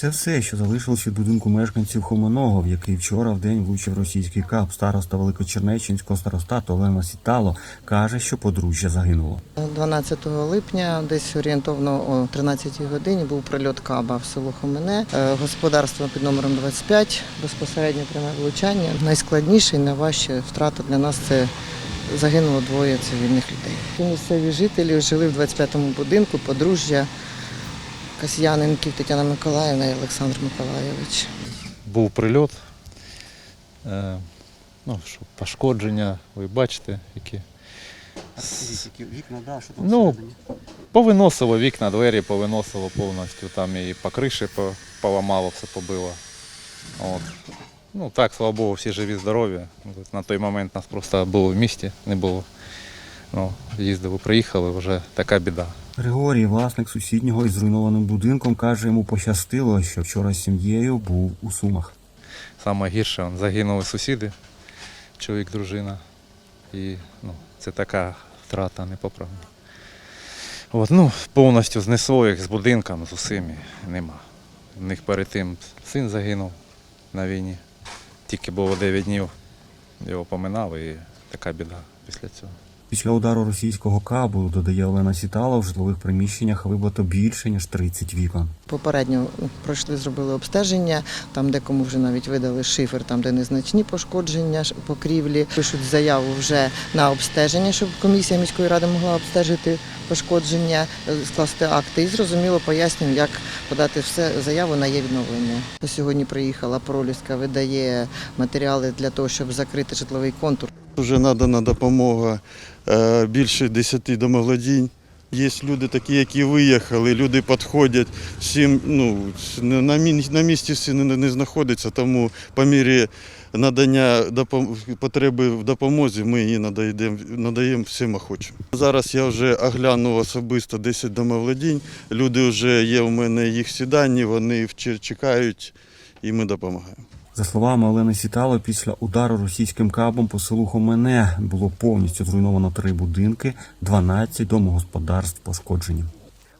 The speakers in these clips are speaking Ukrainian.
Це все, що залишилось від будинку мешканців Хомоного, який вчора в день влучив російський кап. Староста Великочернеченського старостату Олена Сітало каже, що подружжя загинуло. 12 липня, десь орієнтовно о 13 годині, був прильот каба в село Хомене. Е, Господарство під номером 25, безпосередньо пряме влучання. Найскладніша і найважча втрата для нас це загинуло двоє цивільних людей. Місцеві жителі жили в 25-му будинку, подружжя Касьяненків Тетяна Миколаївна і Олександр Миколайович. був прильот. Е, ну, що, пошкодження, ви бачите, які. Вікна, да, що Ну, повиносило вікна, двері повиносило повністю, там і по криші поламало, все побило. От. Ну так, слава Богу, всі живі, здорові. На той момент нас просто було в місті, не було. Ну, їздили, приїхали, вже така біда. Григорій, власник сусіднього із зруйнованим будинком, каже, йому пощастило, що вчора з сім'єю був у Сумах. Саме гірше загинули сусіди, чоловік, дружина. І ну, це така втрата непоправна. От, ну, повністю знесло їх з будинком, з усім нема. В них перед тим син загинув на війні. Тільки було 9 днів, його поминали і така біда після цього. Після удару російського кабу, додає Олена Сітало, в житлових приміщеннях вибито більше, ніж 30 вікон. Попередньо пройшли, зробили обстеження, там декому вже навіть видали шифер, там де незначні пошкодження покрівлі. Пишуть заяву вже на обстеження, щоб комісія міської ради могла обстежити пошкодження, е, скласти акти. І зрозуміло пояснюю, як подати все заяву на її відновлення. Сьогодні приїхала Проліска, видає матеріали для того, щоб закрити житловий контур. Вже надана допомога е, більше 10 домовладінь. Є люди такі, які виїхали, люди підходять, всім ну, на, місці всі не, не знаходяться, тому по мірі надання потреби в допомозі ми її надаємо, надаємо всім охочим. Зараз я вже оглянув особисто 10 домовладінь, люди вже є у мене їх сідані, вони чекають і ми допомагаємо. За словами Олени Сітало, після удару російським кабом по селу Хомене було повністю зруйновано три будинки, 12 домогосподарств пошкоджені.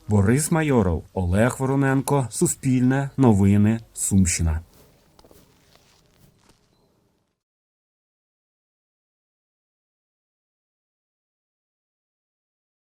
Борис Майоров, Олег Вороненко, Суспільне, Новини, Сумщина.